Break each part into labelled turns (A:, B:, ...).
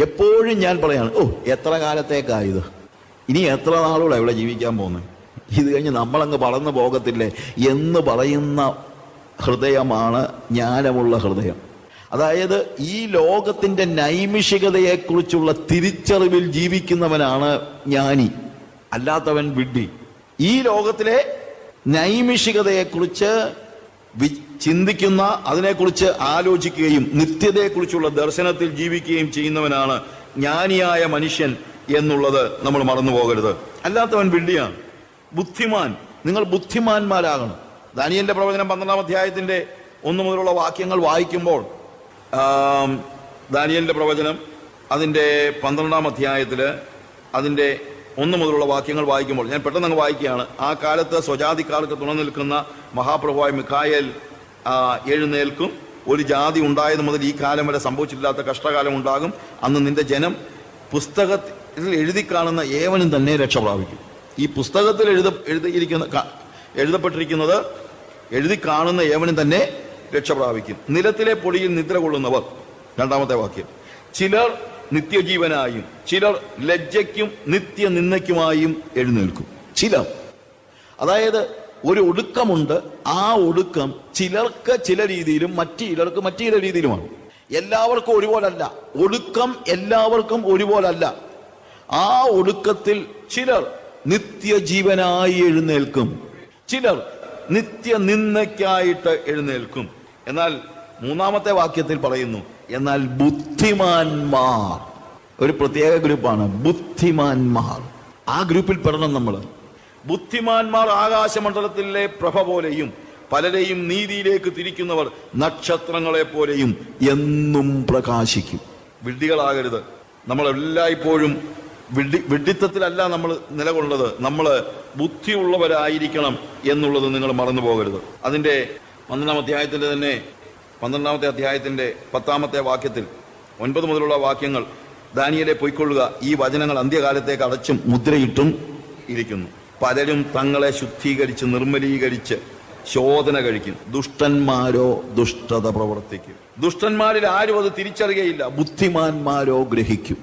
A: എപ്പോഴും ഞാൻ പറയാണ് ഓ എത്ര കാലത്തേക്കായത്? ഇനി എത്ര നാളൂടെ ഇവിടെ ജീവിക്കാൻ പോകുന്നത് ഇത് കഴിഞ്ഞ് നമ്മളങ്ങ് വളർന്നു പോകത്തില്ലേ? എന്ന് പറയുന്ന ഹൃദയമാണ് ജ്ഞാനമുള്ള ഹൃദയം. അതായത് ഈ ലോകത്തിന്റെ നൈമിഷികതയെക്കുറിച്ചുള്ള തിരിച്ചറിവിൽ ജീവിക്കുന്നവനാണ് ജ്ഞാനി അല്ലാത്തവൻ വിഡ്ഢി. ഈ ലോകത്തിലെ നൈമിഷികതയെക്കുറിച്ച് ചിന്തിക്കുന്ന അതിനെക്കുറിച്ച് ആലോചിക്കുകയും നിത്യതയെക്കുറിച്ചുള്ള ദർശനത്തിൽ ജീവിക്കുകയും ചെയ്യുന്നവനാണ് ജ്ഞാനിയായ മനുഷ്യൻ എന്നുള്ളത് നമ്മൾ മറന്നു പോകരുത്. അല്ലാത്തവൻ വിഡ്ഢിയാണ്. ബുദ്ധിമാൻ. നിങ്ങൾ ബുദ്ധിമാന്മാരാകണം. ദാനിയന്റെ പ്രവചനം പന്ത്രണ്ടാം അധ്യായത്തിന്റെ ഒന്നു മുതലുള്ള വാക്യങ്ങൾ വായിക്കുമ്പോൾ ദാനിയലിന്റെ പ്രവചനം അതിന്റെ പന്ത്രണ്ടാം അധ്യായത്തിൽ അതിന്റെ ഒന്ന് മുതലുള്ള വാക്യങ്ങൾ വായിക്കുമ്പോൾ ഞാൻ പെട്ടെന്ന് അങ്ങ് വായിക്കുകയാണ് ആ കാലത്ത് സ്വജാതിക്കാർക്ക് തുണ നിൽക്കുന്ന മഹാപ്രഭുവായ മിഖായേൽ എഴുന്നേൽക്കും ഒരു ജാതി ഉണ്ടായത് മുതൽ ഈ കാലം വരെ സംഭവിച്ചിട്ടില്ലാത്ത കഷ്ടകാലം ഉണ്ടാകും. അന്ന് നിന്റെ ജനം പുസ്തകത്തിൽ എഴുതി കാണുന്ന ഏവനും തന്നെ രക്ഷ പ്രാപിക്കും. ഈ പുസ്തകത്തിൽ എഴുത എഴുതിയിരിക്കുന്ന എഴുതപ്പെട്ടിരിക്കുന്നത് എഴുതി കാണുന്ന ഏവനും തന്നെ രക്ഷ പ്രാപിക്കും. നിലത്തിലെ പൊടിയിൽ നിദ്ര കൊള്ളുന്നവർ. രണ്ടാമത്തെ വാക്യം. ചിലർ നിത്യജീവനായും ചിലർ ലജ്ജയ്ക്കും നിത്യനിന്ദയ്ക്കുമായും എഴുന്നേൽക്കും. ചിലർ. അതായത് ഒരു ഒടുക്കമുണ്ട്. ആ ഒടുക്കം ചിലർക്ക് ചില രീതിയിലും മറ്റു ചിലർക്ക് മറ്റു ചില രീതിയിലുമാണ്. എല്ലാവർക്കും ഒരുപോലല്ല. ഒടുക്കം എല്ലാവർക്കും ഒരുപോലല്ല. ആ ഒടുക്കത്തിൽ ചിലർ നിത്യജീവനായി എഴുന്നേൽക്കും. ചിലർ നിത്യ നിന്ദയ്ക്കായിട്ട് എഴുന്നേൽക്കും. എന്നാൽ മൂന്നാമത്തെ വാക്യത്തിൽ പറയുന്നു എന്നാൽ ബുദ്ധിമാന്മാർ. ഒരു പ്രത്യേക ഗ്രൂപ്പാണ് ബുദ്ധിമാന്മാർ. ആ ഗ്രൂപ്പിൽ പെടണം നമ്മൾ ബുദ്ധിമാന്മാർ ആകാശമണ്ഡലത്തിലെ പ്രഭ പോലെയും പലരെയും നീതിയിലേക്ക് തിരിക്കുന്നവർ നക്ഷത്രങ്ങളെ പോലെയും എന്നും പ്രകാശിക്കും. വിഡ്ഢികളാകരുത്. നമ്മൾ എല്ലായ്പ്പോഴും വിഡ്ഢി വിഡ്ഢിത്തത്തിലല്ല നമ്മൾ നിലകൊള്ളത് നമ്മൾ ബുദ്ധിയുള്ളവരായിരിക്കണം എന്നുള്ളത് നിങ്ങൾ മറന്നു പോകരുത്. അതിന്റെ പന്ത്രണ്ടാം അധ്യായത്തിന്റെ തന്നെ പന്ത്രണ്ടാമത്തെ അധ്യായത്തിന്റെ പത്താമത്തെ വാക്യത്തിൽ ഒൻപത് മുതലുള്ള വാക്യങ്ങൾ ദാനിയലെ പൊയ്ക്കൊള്ളുക. ഈ വചനങ്ങൾ അന്ത്യകാലത്തേക്ക് അടച്ചും മുദ്രയിട്ടും ഇരിക്കുന്നു. പലരും തങ്ങളെ ശുദ്ധീകരിച്ച് നിർമ്മലീകരിച്ച് ശോധന കഴിക്കും ദുഷ്ടന്മാരോ ദുഷ്ടത പ്രവർത്തിക്കും. ദുഷ്ടന്മാരിൽ ആരും അത് തിരിച്ചറിയയില്ല. ബുദ്ധിമാന്മാരോ ഗ്രഹിക്കും.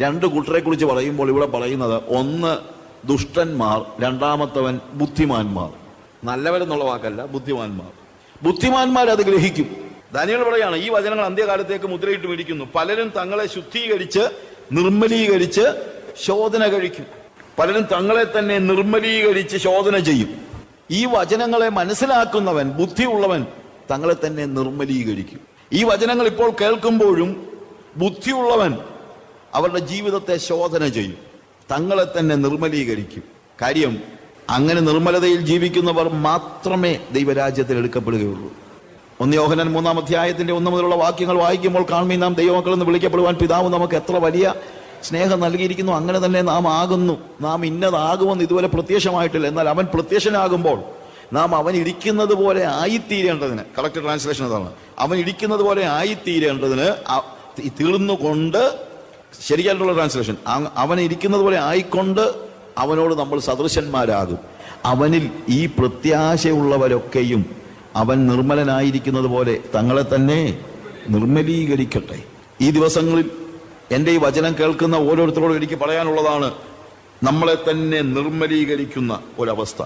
A: രണ്ട് കൂട്ടരെ കുറിച്ച് പറയുമ്പോൾ ഇവിടെ പറയുന്നത് ഒന്ന് ദുഷ്ടന്മാർ രണ്ടാമത്തവൻ ബുദ്ധിമാന്മാർ. നല്ലവരെന്നുള്ള വാക്കല്ല ബുദ്ധിമാന്മാർ. ബുദ്ധിമാന്മാർ അത് ഗ്രഹിക്കും. ദാനിയൽ പറയാണ് ഈ വചനങ്ങൾ അന്ത്യകാലത്തേക്ക് മുദ്രയിട്ട് മേടിക്കുന്നു. പലരും തങ്ങളെ ശുദ്ധീകരിച്ച് നിർമ്മലീകരിച്ച് ശോധന കഴിക്കും. പലരും തങ്ങളെ തന്നെ നിർമ്മലീകരിച്ച് ശോധന ചെയ്യും. ഈ വചനങ്ങളെ മനസ്സിലാക്കുന്നവൻ ബുദ്ധിയുള്ളവൻ തങ്ങളെ തന്നെ നിർമ്മലീകരിക്കും. ഈ വചനങ്ങൾ ഇപ്പോൾ കേൾക്കുമ്പോഴും ബുദ്ധിയുള്ളവൻ അവരുടെ ജീവിതത്തെ ശോധന ചെയ്യും. തങ്ങളെ തന്നെ നിർമ്മലീകരിക്കും. കാര്യം അങ്ങനെ നിർമ്മലതയിൽ ജീവിക്കുന്നവർ മാത്രമേ ദൈവരാജ്യത്തിൽ എടുക്കപ്പെടുകയുള്ളൂ. ഒന്ന് യോഹനൻ മൂന്നാം അധ്യായത്തിന്റെ ഒന്ന് മുതലുള്ള വാക്യങ്ങൾ വായിക്കുമ്പോൾ കാണുമ്പോൾ നാം ദൈവമക്കൾ എന്ന് വിളിക്കപ്പെടുവാൻ പിതാവ് നമുക്ക് എത്ര വലിയ സ്നേഹം നൽകിയിരിക്കുന്നു അങ്ങനെ തന്നെ നാം ആകുന്നു. നാം ഇന്നതാകുമെന്ന് ഇതുവരെ പ്രത്യക്ഷമായിട്ടില്ല. എന്നാൽ അവൻ പ്രത്യക്ഷനാകുമ്പോൾ നാം അവൻ ഇരിക്കുന്നത് പോലെ ആയിത്തീരേണ്ടതിന് കറക്റ്റ് ട്രാൻസ്ലേഷൻ അതാണ്. അവൻ ഇരിക്കുന്നത് പോലെ ആയിത്തീരേണ്ടതിന് തീർന്നുകൊണ്ട് ശരിയായിട്ടുള്ള ട്രാൻസ്ലേഷൻ അവൻ ഇരിക്കുന്നത് പോലെ ആയിക്കൊണ്ട് അവനോട് നമ്മൾ സദൃശന്മാരാകും. അവനിൽ ഈ പ്രത്യാശയുള്ളവരൊക്കെയും അവൻ നിർമ്മലനായിരിക്കുന്നത് പോലെ തങ്ങളെ തന്നെ നിർമ്മലീകരിക്കട്ടെ. ഈ ദിവസങ്ങളിൽ എന്റെ ഈ വചനം കേൾക്കുന്ന ഓരോരുത്തരോടും എനിക്ക് പറയാനുള്ളതാണ് നമ്മളെ തന്നെ നിർമ്മലീകരിക്കുന്ന ഒരവസ്ഥ.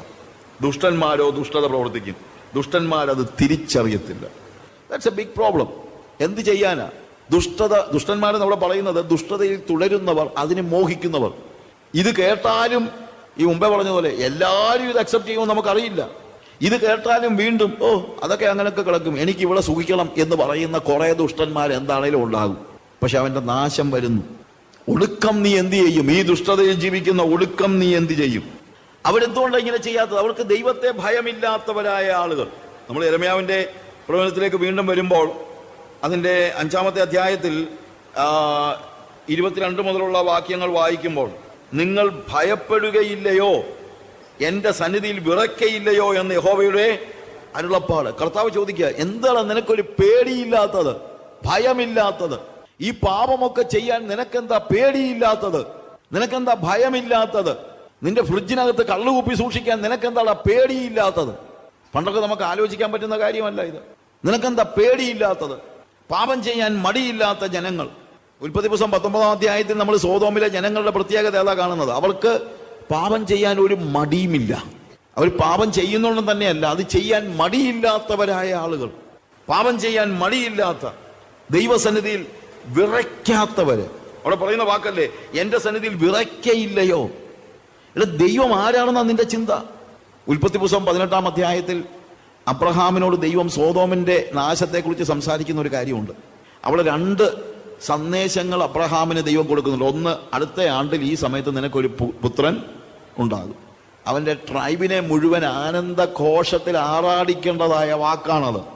A: ദുഷ്ടന്മാരോ ദുഷ്ടത പ്രവർത്തിക്കും. ദുഷ്ടന്മാരത് തിരിച്ചറിയത്തില്ല. ദാറ്റ്സ് എ ബിഗ് പ്രോബ്ലം എന്ത് ചെയ്യാനാ? ദുഷ്ടത ദുഷ്ടന്മാരെ നമ്മൾ പറയുന്നത് ദുഷ്ടതയിൽ തുടരുന്നവർ അതിനെ മോഹിക്കുന്നവർ. ഇത് കേട്ടാലും ഈ മുമ്പേ പറഞ്ഞ പോലെ എല്ലാവരും ഇത് അക്സെപ്റ്റ് ചെയ്യുമെന്ന് നമുക്കറിയില്ല. ഇത് കേട്ടാലും വീണ്ടും ഓ അതൊക്കെ അങ്ങനെയൊക്കെ കിടക്കും. എനിക്ക് ഇവിടെ സുഖിക്കണം എന്ന് പറയുന്ന കുറെ ദുഷ്ടന്മാർ എന്താണേലും ഉണ്ടാകും. പക്ഷെ അവന്റെ നാശം വരുന്നു. ഒടുക്കം നീ എന്ത് ചെയ്യും? ഈ ദുഷ്ടതയിൽ ജീവിക്കുന്ന ഒടുക്കം നീ എന്ത് ചെയ്യും? അവരെന്തുകൊണ്ടാണ് ഇങ്ങനെ ചെയ്യാത്തത്? അവർക്ക് ദൈവത്തെ ഭയമില്ലാത്തവരായ ആളുകൾ. നമ്മൾ എരമ്യാവിന്റെ പ്രവചനത്തിലേക്ക് വീണ്ടും വരുമ്പോൾ അതിന്റെ അഞ്ചാമത്തെ അധ്യായത്തിൽ ഇരുപത്തിരണ്ട് മുതലുള്ള വാക്യങ്ങൾ വായിക്കുമ്പോൾ നിങ്ങൾ ഭയപ്പെടുകയില്ലയോ? എന്റെ സന്നിധിയിൽ വിറക്കയില്ലയോ എന്ന് യഹോവയുടെ അരുളപ്പാട്. കർത്താവ് ചോദിക്കുക എന്താണ് നിനക്കൊരു പേടിയില്ലാത്തത്? ഭയമില്ലാത്തത്? ഈ പാപമൊക്കെ ചെയ്യാൻ നിനക്കെന്താ പേടിയില്ലാത്തത്? നിനക്കെന്താ ഭയമില്ലാത്തത്? നിന്റെ ഫ്രിഡ്ജിനകത്ത് കള്ളുകുപ്പി സൂക്ഷിക്കാൻ നിനക്കെന്താടാ പേടിയില്ലാത്തത്? പണ്ടൊക്കെ നമുക്ക് ആലോചിക്കാൻ പറ്റുന്ന കാര്യമല്ല ഇത്. നിനക്കെന്താ പേടിയില്ലാത്തത്? പാപം ചെയ്യാൻ മടിയില്ലാത്ത ജനങ്ങൾ. ഉൽപ്പത്തി പുസ്തകം പത്തൊമ്പതാം അധ്യായത്തിൽ നമ്മൾ സോതോമിലെ ജനങ്ങളുടെ പ്രത്യേകത ഏതാ കാണുന്നത്? അവർക്ക് പാപം ചെയ്യാൻ ഒരു മടിയുമില്ല. അവർ പാപം ചെയ്യുന്നുണ്ടെന്ന് തന്നെയല്ല അത് ചെയ്യാൻ മടിയില്ലാത്തവരായ ആളുകൾ. പാപം ചെയ്യാൻ മടിയില്ലാത്ത ദൈവസന്നിധിയിൽ വിറയ്ക്കാത്തവര്. അവിടെ പറയുന്ന വാക്കല്ലേ എന്റെ സന്നിധിയിൽ വിറയ്ക്കയില്ലയോ? ഇവിടെ ദൈവം ആരാണെന്നാ നിന്റെ ചിന്ത? ഉൽപ്പത്തി പുസ്തകം പതിനെട്ടാം അധ്യായത്തിൽ അബ്രഹാമിനോട് ദൈവം സോതോമിന്റെ നാശത്തെക്കുറിച്ച് സംസാരിക്കുന്ന ഒരു കാര്യമുണ്ട്. അവിടെ രണ്ട് സന്ദേശങ്ങൾ അബ്രഹാമിന് ദൈവം കൊടുക്കുന്നുണ്ട്. ഒന്ന് അടുത്ത ആണ്ടിൽ ഈ സമയത്ത് നിനക്കൊരു പുത്രൻ ഉണ്ടാകും. അവന്റെ ട്രൈബിനെ മുഴുവൻ ആനന്ദ ആനന്ദഘോഷത്തിൽ ആറാടിക്കേണ്ടതായ വാക്കാണത്.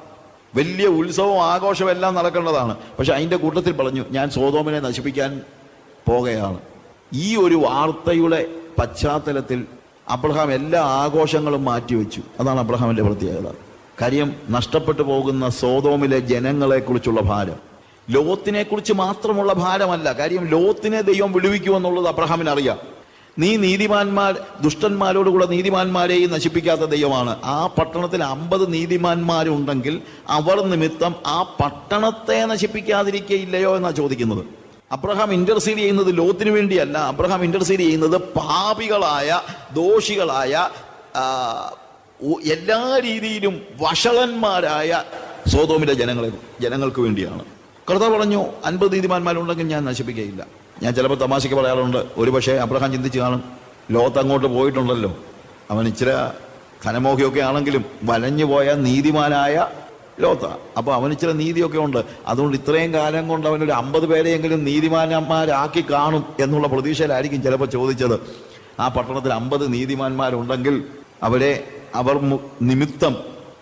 A: വലിയ ഉത്സവവും ആഘോഷവും എല്ലാം നടക്കേണ്ടതാണ്. പക്ഷെ അതിന്റെ കൂട്ടത്തിൽ പറഞ്ഞു ഞാൻ സോതോമിനെ നശിപ്പിക്കാൻ പോകുകയാണ് ഈ ഒരു വാർത്തയുടെ പശ്ചാത്തലത്തിൽ അബ്രഹാം എല്ലാ ആഘോഷങ്ങളും മാറ്റിവെച്ചു. അതാണ് അബ്രഹാമിന്റെ പ്രത്യേകത. കാര്യം നഷ്ടപ്പെട്ടു പോകുന്ന സോതോമിലെ ജനങ്ങളെക്കുറിച്ചുള്ള ഭാരം. ലോത്തിനെക്കുറിച്ച് മാത്രമുള്ള ഭാരമല്ല. കാര്യം ലോത്തിനെ ദൈവം വിടുവിക്കുമെന്നുള്ളത് അബ്രഹാമിന് അറിയാം നീ നീതിമാന്മാർ ദുഷ്ടന്മാരോട് കൂടെ നീതിമാന്മാരെയും നശിപ്പിക്കാത്ത ദൈവമാണ്. ആ പട്ടണത്തിൽ അമ്പത് നീതിമാന്മാരുണ്ടെങ്കിൽ അവർ നിമിത്തം ആ പട്ടണത്തെ നശിപ്പിക്കാതിരിക്കയില്ലയോ എന്നാണ് ചോദിക്കുന്നത്. അബ്രഹാം ഇന്റർസീഡ് ചെയ്യുന്നത് ലോത്തിന് വേണ്ടിയല്ല. അബ്രഹാം ഇന്റർസീഡ് ചെയ്യുന്നത് പാപികളായ ദോഷികളായ എല്ലാ രീതിയിലും വഷളന്മാരായ സോതോമിലെ ജനങ്ങളെ ജനങ്ങൾക്ക് വേണ്ടിയാണ്. കർത്താവ് പറഞ്ഞു അൻപത് നീതിമാന്മാരുണ്ടെങ്കിൽ ഞാൻ നശിപ്പിക്കുകയില്ല ഞാൻ ചിലപ്പോൾ തമാശയ്ക്ക് പറയാറുണ്ട്. ഒരു പക്ഷേ അബ്രഹാം ചിന്തിച്ച് കാണും ലോകത്ത് അങ്ങോട്ട് പോയിട്ടുണ്ടല്ലോ. അവൻ ഇച്ചിരി ധനമോഹിയൊക്കെ ആണെങ്കിലും വലഞ്ഞു പോയ നീതിമാനായ ലോത്ത. അപ്പൊ അവന് ഇച്ചിരി നീതിയൊക്കെ ഉണ്ട്. അതുകൊണ്ട് ഇത്രയും കാലം കൊണ്ട് അവനൊരു അമ്പത് പേരെയെങ്കിലും നീതിമാന്മാരാക്കി കാണും എന്നുള്ള പ്രതീക്ഷയിലായിരിക്കും ചിലപ്പോൾ ചോദിച്ചത്. ആ പട്ടണത്തിൽ അമ്പത് നീതിമാന്മാരുണ്ടെങ്കിൽ അവരെ അവർ നിമിത്തം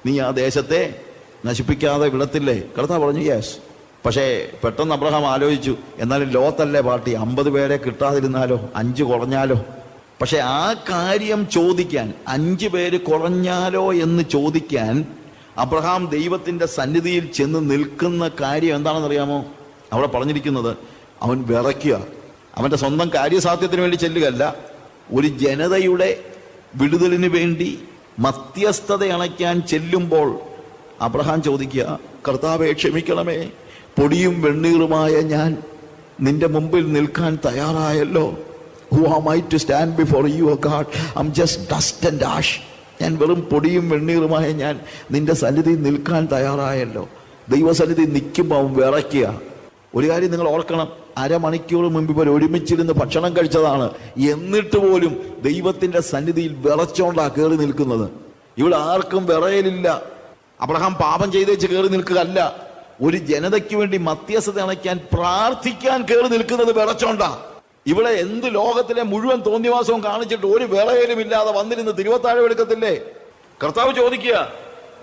A: നീ ആ ദേശത്തെ നശിപ്പിക്കാതെ വിടത്തില്ലേ? കർത്താവ് പറഞ്ഞു യെസ് പക്ഷേ പെട്ടെന്ന് അബ്രഹാം ആലോചിച്ചു എന്നാലും ലോത്തല്ലേ പാർട്ടി? അമ്പത് പേരെ കിട്ടാതിരുന്നാലോ? അഞ്ച് കുറഞ്ഞാലോ? പക്ഷെ ആ കാര്യം ചോദിക്കാൻ അഞ്ച് പേര് കുറഞ്ഞാലോ എന്ന് ചോദിക്കാൻ അബ്രഹാം ദൈവത്തിന്റെ സന്നിധിയിൽ ചെന്ന് നിൽക്കുന്ന കാര്യം എന്താണെന്ന് അറിയാമോ അവിടെ പറഞ്ഞിരിക്കുന്നത് അവൻ വിറയ്ക്കുക. അവന്റെ സ്വന്തം കാര്യസാധ്യത്തിന് വേണ്ടി ചെല്ലുകയല്ല ഒരു ജനതയുടെ വിടുതലിന് വേണ്ടി മധ്യസ്ഥത അണയ്ക്കാൻ ചെല്ലുമ്പോൾ അബ്രഹാം ചോദിക്കുക കർത്താവെ ക്ഷമിക്കണമേ. പൊടിയും വെണ്ണീറുമായ ഞാൻ നിന്റെ മുമ്പിൽ നിൽക്കാൻ തയ്യാറായല്ലോ. Who am I to stand before you O God I'm just dust and ash ഞാൻ വെറും പൊടിയും വെണ്ണീറുമായ ഞാൻ നിന്റെ സന്നിധി നിൽക്കാൻ തയ്യാറായല്ലോ. ദൈവസന്നിധി നിൽക്കുമ്പോൾ അവൻ വിറയ്ക്കുക. ഒരു കാര്യം നിങ്ങൾ ഓർക്കണം. അരമണിക്കൂർ മുമ്പ് ഇവർ ഒരുമിച്ചിരുന്ന് ഭക്ഷണം കഴിച്ചതാണ്. എന്നിട്ട് പോലും ദൈവത്തിന്റെ സന്നിധിയിൽ വിറച്ചോണ്ടാ കയറി നിൽക്കുന്നത്. ഇവിടെ ആർക്കും വിറയലില്ല. അബ്രഹാം പാപം ചെയ്തേച്ച് കയറി നിൽക്കുകയല്ല. ഒരു ജനതയ്ക്ക് വേണ്ടി മധ്യസ്ഥത അണയ്ക്കാൻ പ്രാർത്ഥിക്കാൻ കയറി നിൽക്കുന്നത് വിറച്ചോണ്ടാ. ഇവിടെ എന്ത് ലോകത്തിലെ മുഴുവൻ തോന്നിവാസവും കാണിച്ചിട്ട് ഒരു വിളയിലും ഇല്ലാതെ വന്നിരുന്ന് തിരുവത്താഴം എടുക്കത്തില്ലേ? കർത്താവ് ചോദിക്കുക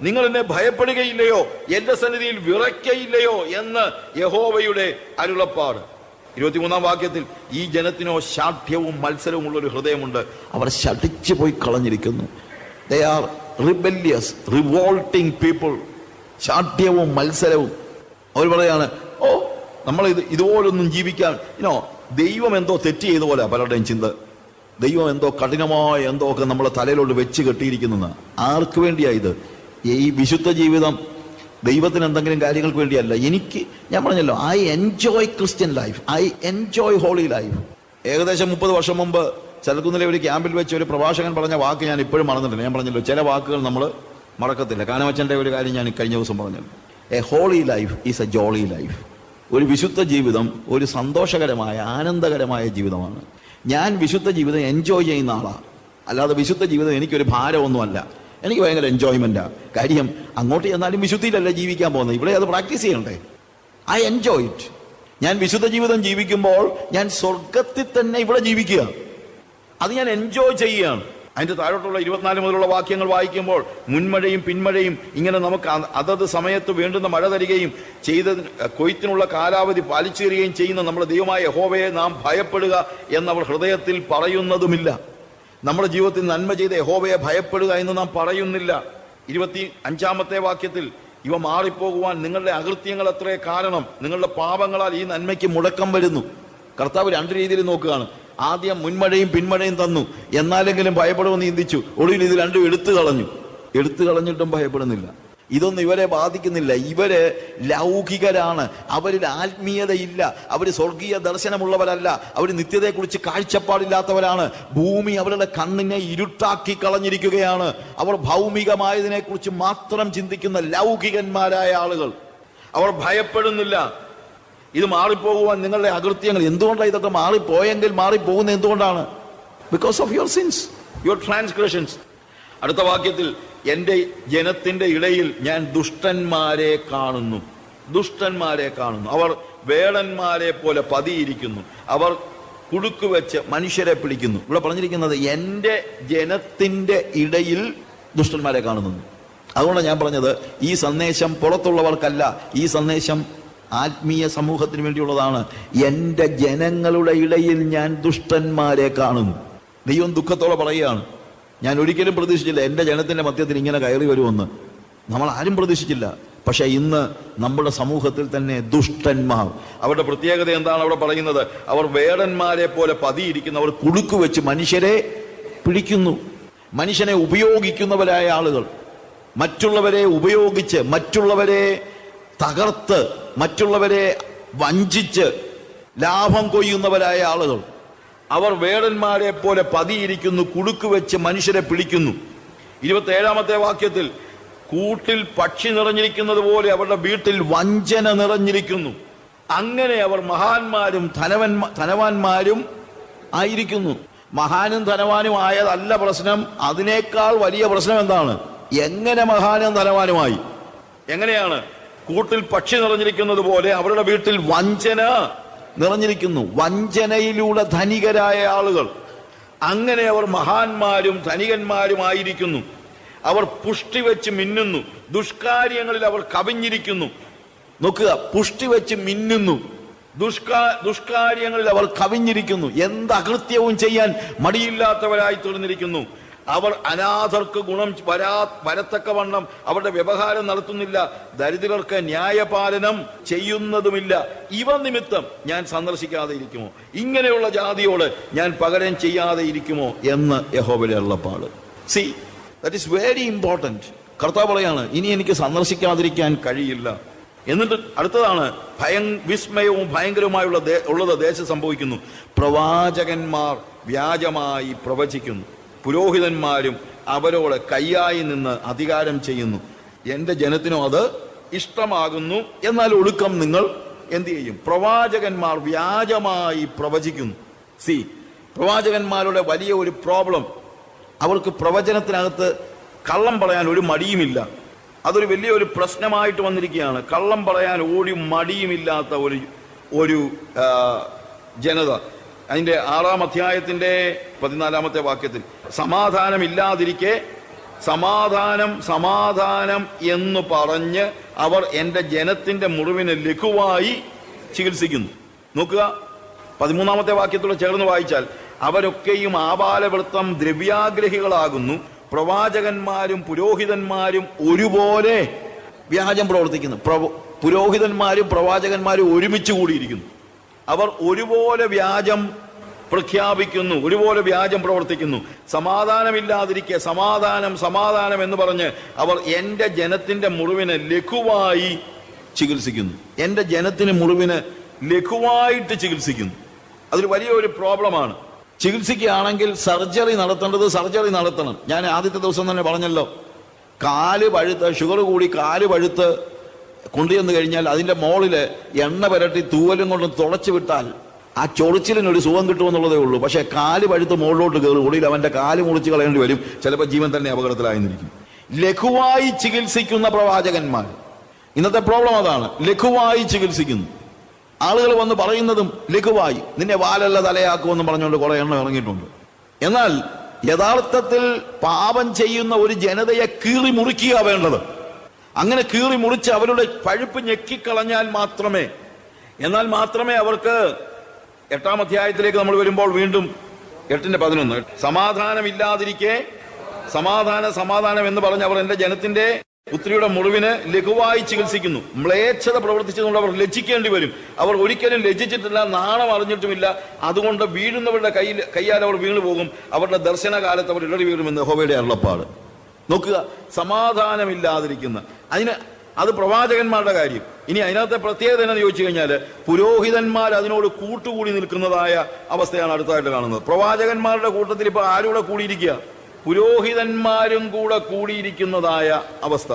A: നിങ്ങൾ എന്നെ ഭയപ്പെടുകയില്ലയോ? എന്റെ സന്നിധിയിൽ വിറയ്ക്കയില്ലയോ? എന്ന് യഹോവയുടെ അരുളപ്പാട്. ഇരുപത്തിമൂന്നാം വാക്യത്തിൽ ഈ ജനത്തിനോ ശാഠ്യവും മത്സരവും ഉള്ള ഒരു ഹൃദയമുണ്ട്. അവർ ശഠിച്ചു പോയി കളഞ്ഞിരിക്കുന്നു. They are rebellious revolting people ശാഠ്യവും മത്സരവും അവർ പറയാണ് ഓ നമ്മൾ ഇത് ഇതുപോലൊന്നും ജീവിക്കാൻ ഇനോ ദൈവം എന്തോ തെറ്റ് ചെയ്ത പോലെ പലരുടെയും ചിന്ത. ദൈവം എന്തോ കഠിനമായ എന്തോ ഒക്കെ നമ്മളെ തലയിലോട്ട് വെച്ച് കെട്ടിയിരിക്കുന്ന ആർക്ക് വേണ്ടിയാ ഇത്? ഈ വിശുദ്ധ ജീവിതം ദൈവത്തിന് എന്തെങ്കിലും കാര്യങ്ങൾക്ക് വേണ്ടിയല്ല. എനിക്ക് ഞാൻ പറഞ്ഞല്ലോ I enjoy Christian life I enjoy holy life ഏകദേശം മുപ്പത് വർഷം മുമ്പ് ചലക്കുന്നിലെ ഒരു ക്യാമ്പിൽ വെച്ച് ഒരു പ്രഭാഷകൻ പറഞ്ഞ വാക്ക് ഞാൻ ഇപ്പോഴും മറന്നിട്ടില്ല. ഞാൻ പറഞ്ഞല്ലോ ചില വാക്കുകൾ നമ്മൾ മറക്കത്തില്ല. കാനമച്ചന്റെ ഒരു കാര്യം ഞാൻ കഴിഞ്ഞ ദിവസം പറഞ്ഞു a holy life is a jolly life ഒരു വിശുദ്ധ ജീവിതം ഒരു സന്തോഷകരമായ ആനന്ദകരമായ ജീവിതമാണ്. ഞാൻ വിശുദ്ധ ജീവിതം എൻജോയ് ചെയ്യുന്ന ആളാണ് അല്ലാതെ വിശുദ്ധ ജീവിതം എനിക്കൊരു ഭാരമൊന്നുമല്ല. എനിക്ക് ഭയങ്കര എൻജോയ്മെന്റാണ് കാര്യം അങ്ങോട്ട് ചെന്നാലും വിശുദ്ധിയിലല്ല ജീവിക്കാൻ പോകുന്നത്. ഇവിടെ അത് പ്രാക്ടീസ് ചെയ്യണ്ടേ? ഐ എൻജോയ് ഇറ്റ് ഞാൻ വിശുദ്ധ ജീവിതം ജീവിക്കുമ്പോൾ ഞാൻ സ്വർഗത്തിൽ തന്നെ ഇവിടെ ജീവിക്കുക. അത് ഞാൻ എൻജോയ് ചെയ്യുകയാണ്. അതിന്റെ താഴോട്ടുള്ള ഇരുപത്തിനാല് മുതലുള്ള വാക്യങ്ങൾ വായിക്കുമ്പോൾ മുൻമഴയും പിന്മഴയും ഇങ്ങനെ നമുക്ക് അതത് സമയത്ത് വേണ്ടുന്ന മഴ തരികയും ചെയ്ത കൊയ്ത്തിനുള്ള കാലാവധി പാലിച്ചു തരികയും ചെയ്യുന്ന നമ്മുടെ ദൈവമായ യഹോവയെ നാം ഭയപ്പെടുക എന്നവർ ഹൃദയത്തിൽ പറയുന്നതുമില്ല. നമ്മുടെ ജീവിതത്തിൽ നന്മ ചെയ്ത യഹോവയെ ഭയപ്പെടുക എന്ന് നാം പറയുന്നില്ല. ഇരുപത്തി അഞ്ചാമത്തെ വാക്യത്തിൽ ഇവ മാറിപ്പോകുവാൻ നിങ്ങളുടെ അകൃത്യങ്ങൾ അത്രേ കാരണം. നിങ്ങളുടെ പാപങ്ങളാൽ ഈ നന്മയ്ക്ക് മുടക്കം വരുന്നു. കർത്താവ് രണ്ട് രീതിയിൽ നോക്കുകയാണ്. ആദ്യം മുൻമഴയും പിന്മഴയും തന്നു. എന്നാലെങ്കിലും ഭയപ്പെടുമെന്ന് ചിന്തിച്ചു. ഒടുവിൽ ഇത് രണ്ടും എടുത്തു കളഞ്ഞു. എടുത്തു കളഞ്ഞിട്ടും ഭയപ്പെടുന്നില്ല. ഇതൊന്നും ഇവരെ ബാധിക്കുന്നില്ല. ഇവർ ലൗകികരാണ്. അവരിൽ ആത്മീയതയില്ല. അവർ സ്വർഗീയ ദർശനമുള്ളവരല്ല. അവർ നിത്യതയെക്കുറിച്ച് കാഴ്ചപ്പാടില്ലാത്തവരാണ്. ഭൂമി അവരുടെ കണ്ണിനെ ഇരുട്ടാക്കി കളഞ്ഞിരിക്കുകയാണ്. അവർ ഭൗമികമായതിനെക്കുറിച്ച് മാത്രം ചിന്തിക്കുന്ന ലൗകികന്മാരായ ആളുകൾ. അവർ ഭയപ്പെടുന്നില്ല. ഇത് മാറിപ്പോകുവാൻ നിങ്ങളുടെ അകൃത്യങ്ങൾ എന്തുകൊണ്ടാണ് ഇതൊക്കെ മാറിപ്പോയെങ്കിൽ മാറിപ്പോകുന്നത് എന്തുകൊണ്ടാണ്? Because of your sins your transgressions അടുത്ത വാക്യത്തിൽ എന്റെ ജനത്തിന്റെ ഇടയിൽ ഞാൻ ദുഷ്ടന്മാരെ കാണുന്നു. ദുഷ്ടന്മാരെ കാണുന്നു. അവർ വേടന്മാരെ പോലെ പതിയിരിക്കുന്നു. അവർ കുടുക്ക് വെച്ച് മനുഷ്യരെ പിടിക്കുന്നു. ഇവിടെ പറഞ്ഞിരിക്കുന്നത് എന്റെ ജനത്തിന്റെ ഇടയിൽ ദുഷ്ടന്മാരെ കാണുന്നു. അതുകൊണ്ടാണ് ഞാൻ പറഞ്ഞത് ഈ സന്ദേശം പുറത്തുള്ളവർക്കല്ല ഈ സന്ദേശം ആത്മീയ സമൂഹത്തിന് വേണ്ടിയുള്ളതാണ്. എന്റെ ജനങ്ങളുടെ ഇടയിൽ ഞാൻ ദുഷ്ടന്മാരെ കാണുന്നു ദൈവം ദുഃഖത്തോടെ പറയുകയാണ്. ഞാൻ ഒരിക്കലും പ്രതീക്ഷിച്ചില്ല എന്റെ ജനത്തിന്റെ മധ്യത്തിൽ ഇങ്ങനെ കയറി വരുമെന്ന്. നമ്മൾ ആരും പ്രതീക്ഷിച്ചില്ല. പക്ഷെ ഇന്ന് നമ്മുടെ സമൂഹത്തിൽ തന്നെ ദുഷ്ടന്മാർ. അവരുടെ പ്രത്യേകത എന്താണ് അവിടെ പറയുന്നത്? അവർ വേടന്മാരെ പോലെ പതിയിരിക്കുന്നു. അവർ കുടുക്കു വെച്ച് മനുഷ്യരെ പിടിക്കുന്നു. മനുഷ്യനെ ഉപയോഗിക്കുന്നവരായ ആളുകൾ. മറ്റുള്ളവരെ ഉപയോഗിച്ച് മറ്റുള്ളവരെ തകർത്ത് മറ്റുള്ളവരെ വഞ്ചിച്ച് ലാഭം കൊയ്യുന്നവരായ ആളുകൾ. അവർ വേടന്മാരെ പോലെ പതിയിരിക്കുന്നു കുടുക്ക് വെച്ച് മനുഷ്യരെ പിടിക്കുന്നു. ഇരുപത്തി ഏഴാമത്തെ വാക്യത്തിൽ കൂട്ടിൽ പക്ഷി നിറഞ്ഞിരിക്കുന്നത് പോലെ അവരുടെ വീട്ടിൽ വഞ്ചന നിറഞ്ഞിരിക്കുന്നു. അങ്ങനെ അവർ മഹാന്മാരും ധനവന്മാ ധനവാന്മാരും ആയിരിക്കുന്നു. മഹാനും ധനവാനും ആയതല്ല പ്രശ്നം അതിനേക്കാൾ വലിയ പ്രശ്നം എന്താണ്? എങ്ങനെ മഹാനും ധനവാനുമായി? എങ്ങനെയാണ്? കൂട്ടിൽ പക്ഷി നിറഞ്ഞിരിക്കുന്നത് പോലെ അവരുടെ വീട്ടിൽ വഞ്ചന നിറഞ്ഞിരിക്കുന്നു. വഞ്ചനയിലൂടെ ധനികരായ ആളുകൾ. അങ്ങനെ അവർ മഹാന്മാരും ധനികന്മാരുമായിരിക്കുന്നു. അവർ പുഷ്ടി വെച്ച് മിന്നുന്നു. ദുഷ്കാര്യങ്ങളിൽ അവർ കവിഞ്ഞിരിക്കുന്നു. നോക്കുക പുഷ്ടി വെച്ച് മിന്നുന്നു. ദുഷ്കാ ദുഷ്കാര്യങ്ങളിൽ അവർ കവിഞ്ഞിരിക്കുന്നു. എന്ത് അകൃത്യവും ചെയ്യാൻ മടിയില്ലാത്തവരായി തീർന്നിരിക്കുന്നു. അവർ അനാഥർക്ക് ഗുണം വരാ വരത്തക്കവണ്ണം അവരുടെ വ്യവഹാരം നടത്തുന്നില്ല. ദരിദ്രർക്ക് ന്യായപാലനം ചെയ്യുന്നതുമില്ല. ഇവ നിമിത്തം ഞാൻ സന്ദർശിക്കാതെ ഇരിക്കുമോ? ഇങ്ങനെയുള്ള ജാതിയോട് ഞാൻ പകരം ചെയ്യാതെ ഇരിക്കുമോ എന്ന് യഹോബിലെ ഉള്ളപ്പാട് see that is very important കർത്താവ് പറയാണ് ഇനി എനിക്ക് സന്ദർശിക്കാതിരിക്കാൻ കഴിയില്ല. എന്നിട്ട് അടുത്തതാണ് ഭയം വിസ്മയവും ഭയങ്കരവുമായുള്ള ഉള്ളത് ദേശം സംഭവിക്കുന്നു. പ്രവാചകന്മാർ വ്യാജമായി പ്രവചിക്കുന്നു. പുരോഹിതന്മാരും അവരോട് കയ്യായി നിന്ന് അധികാരം ചെയ്യുന്നു. എന്റെ ജനത്തിനും അത് ഇഷ്ടമാകുന്നു. എന്നാൽ ഒടുക്കം നിങ്ങൾ എന്ത് ചെയ്യും? പ്രവാചകന്മാർ വ്യാജമായി പ്രവചിക്കുന്നു. സി പ്രവാചകന്മാരുടെ വലിയ ഒരു പ്രോബ്ലം അവർക്ക് പ്രവചനത്തിനകത്ത് കള്ളം പറയാൻ ഒരു മടിയുമില്ല. അതൊരു വലിയൊരു പ്രശ്നമായിട്ട് വന്നിരിക്കുകയാണ്. കള്ളം പറയാൻ ഒരു മടിയുമില്ലാത്ത ഒരു ഒരു ജനത. അതിന്റെ ആറാം അധ്യായത്തിന്റെ പതിനാലാമത്തെ വാക്യത്തിൽ സമാധാനമില്ലാതിരിക്കെ സമാധാനം സമാധാനം എന്ന് പറഞ്ഞ് അവർ എന്റെ ജനത്തിന്റെ മുറിവിന് ലഘുവായി ചികിത്സിക്കുന്നു. നോക്കുക പതിമൂന്നാമത്തെ വാക്യത്തോടെ ചേർന്ന് വായിച്ചാൽ അവരൊക്കെയും ആപാലവൃത്തം ദ്രവ്യാഗ്രഹികളാകുന്നു പ്രവാചകന്മാരും പുരോഹിതന്മാരും ഒരുപോലെ വ്യാജം പ്രവർത്തിക്കുന്നു പ്രവ- പുരോഹിതന്മാരും പ്രവാചകന്മാരും ഒരുമിച്ച് കൂടിയിരിക്കുന്നു. അവർ ഒരുപോലെ വ്യാജം പ്രഖ്യാപിക്കുന്നു ഒരുപോലെ വ്യാജം പ്രവർത്തിക്കുന്നു. സമാധാനമില്ലാതിരിക്കെ സമാധാനം സമാധാനം എന്ന് പറഞ്ഞ് അവർ എന്റെ ജനത്തിന്റെ മുറിവിനെ ലഘുവായി ചികിത്സിക്കുന്നു. എന്റെ ജനത്തിന് മുറിവിനെ ലഘുവായിട്ട് ചികിത്സിക്കുന്നു. അതൊരു വലിയൊരു പ്രോബ്ലമാണ്. ചികിത്സിക്കുകയാണെങ്കിൽ സർജറി നടത്തേണ്ടത് സർജറി നടത്തണം. ഞാൻ ആദ്യത്തെ ദിവസം തന്നെ പറഞ്ഞല്ലോ കാൽ പഴുത്ത് ഷുഗർ കൂടി കാൽ പഴുത്ത് കൊണ്ടുചെന്ന് കഴിഞ്ഞാൽ അതിന്റെ മോളിൽ എണ്ണ പുരട്ടി തൂവലും കൊണ്ട് തുളച്ചു വിട്ടാൽ ആ ചൊറിച്ചിലിന് ഒരു സുഖം കിട്ടുമെന്നുള്ളതേ ഉള്ളൂ. പക്ഷേ കാൽ പഴുത്ത് മുകളിലോട്ട് കയറും. ഒടുവിൽ അവന്റെ കാൽ മുറിച്ച് കളയേണ്ടി വരും. ചിലപ്പോൾ ജീവൻ തന്നെ അപകടത്തിലായിരിക്കും ലഘുവായി ചികിത്സിക്കുന്ന പ്രവാചകന്മാർ. ഇന്നത്തെ പ്രോബ്ലം അതാണ്. ലഘുവായി ചികിത്സിക്കുന്നു. ആളുകൾ വന്ന് പറയുന്നതും ലഘുവായി. നിന്നെ വാലല്ല തലയാക്കുമെന്ന് പറഞ്ഞുകൊണ്ട് കുറെ എണ്ണം ഇറങ്ങിയിട്ടുണ്ട്. എന്നാൽ യഥാർത്ഥത്തിൽ പാപം ചെയ്യുന്ന ഒരു ജനതയെ കീറി മുറിക്കുക വേണ്ടത്. അങ്ങനെ കീറി മുറിച്ച് അവരുടെ പഴുപ്പ് ഞെക്കിക്കളഞ്ഞാൽ മാത്രമേ. എന്നാൽ മാത്രമേ അവർക്ക് എട്ടാം അധ്യായത്തിലേക്ക് നമ്മൾ വരുമ്പോൾ വീണ്ടും എട്ടിന്റെ പതിനൊന്ന്. സമാധാനമില്ലാതിരിക്കെ സമാധാന സമാധാനം എന്ന് പറഞ്ഞ് അവർ എന്റെ ജനത്തിന്റെ പുത്രിയുടെ മുറിവിന് ലഘുവായി ചികിത്സിക്കുന്നു. മ്ലേച്ഛത പ്രവർത്തിച്ചതുകൊണ്ട് അവർ ലജ്ജിക്കേണ്ടി വരും. അവർ ഒരിക്കലും ലജ്ജിച്ചിട്ടില്ല നാണം അറിഞ്ഞിട്ടുമില്ല. അതുകൊണ്ട് വീഴുന്നവരുടെ കയ്യിൽ കയ്യാൽ അവർ വീണു പോകും അവരുടെ ദർശനകാലത്ത് അവർ ഇടറി വീഴുമെന്ന് ഹോവയുടെ അരുളപ്പാട്. നോക്കുക സമാധാനമില്ലാതിരിക്കുന്ന. അതിന് അത് പ്രവാചകന്മാരുടെ കാര്യം. ഇനി അതിനകത്തെ പ്രത്യേകത എന്നു ചോദിച്ചു കഴിഞ്ഞാൽ പുരോഹിതന്മാർ അതിനോട് കൂട്ടുകൂടി നിൽക്കുന്നതായ അവസ്ഥയാണ് അടുത്തായിട്ട് കാണുന്നത്. പ്രവാചകന്മാരുടെ കൂട്ടത്തിൽ ഇപ്പൊ ആരൂടെ കൂടിയിരിക്കുക? പുരോഹിതന്മാരും കൂടെ കൂടിയിരിക്കുന്നതായ അവസ്ഥ.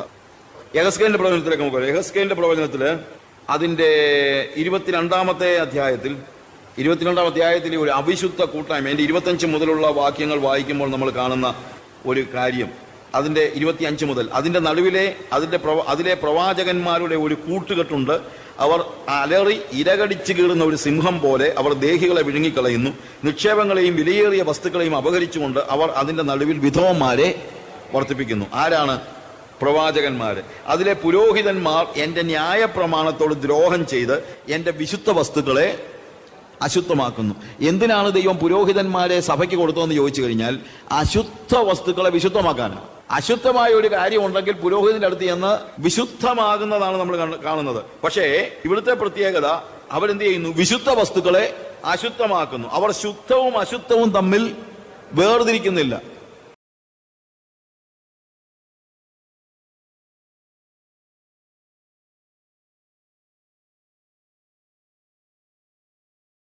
A: യഹസ്കേലിന്റെ പ്രവചനത്തിലേക്ക് നമുക്ക് യഹസ്കേന്റെ പ്രവചനത്തിൽ അതിന്റെ ഇരുപത്തിരണ്ടാമത്തെ അധ്യായത്തിൽ ഇരുപത്തിരണ്ടാം അധ്യായത്തിൽ ഒരു അവിശുദ്ധ കൂട്ടായ്മ എന്റെ ഇരുപത്തഞ്ച് മുതലുള്ള വാക്യങ്ങൾ വായിക്കുമ്പോൾ നമ്മൾ കാണുന്ന ഒരു കാര്യം. അതിന്റെ ഇരുപത്തിയഞ്ച് മുതൽ. അതിന്റെ നടുവിലെ അതിന്റെ അതിലെ പ്രവാചകന്മാരുടെ ഒരു കൂട്ടുകെട്ടുണ്ട്. അവർ അലറി ഇരകടിച്ചു കീറുന്ന ഒരു സിംഹം പോലെ അവർ ദേഹികളെ വിഴുങ്ങിക്കളയുന്നു. നിക്ഷേപങ്ങളെയും വിലയേറിയ വസ്തുക്കളെയും അപഹരിച്ചുകൊണ്ട് അവർ അതിന്റെ നടുവിൽ വിധവന്മാരെ വർദ്ധിപ്പിക്കുന്നു ആരാണ്? പ്രവാചകന്മാർ അതിലെ പുരോഹിതന്മാർ എന്റെ ന്യായ പ്രമാണത്തോട് ദ്രോഹം ചെയ്ത് എന്റെ വിശുദ്ധ വസ്തുക്കളെ അശുദ്ധമാക്കുന്നു. എന്തിനാണ് ദൈവം പുരോഹിതന്മാരെ സഭയ്ക്ക് കൊടുത്തതെന്ന് ചോദിച്ചു കഴിഞ്ഞാൽ അശുദ്ധ വസ്തുക്കളെ വിശുദ്ധമാക്കാനാണ്. അശുദ്ധമായ ഒരു കാര്യം ഉണ്ടെങ്കിൽ പുരോഹിതന്റെ അടുത്ത് ചെന്ന് വിശുദ്ധമാകുന്നതാണ് നമ്മൾ കാണുന്നത്. പക്ഷേ ഇവിടുത്തെ പ്രത്യേകത അവരെന്ത് ചെയ്യുന്നു? വിശുദ്ധ വസ്തുക്കളെ അശുദ്ധമാക്കുന്നു. അവർ ശുദ്ധവും അശുദ്ധവും തമ്മിൽ വേർതിരിക്കുന്നില്ല.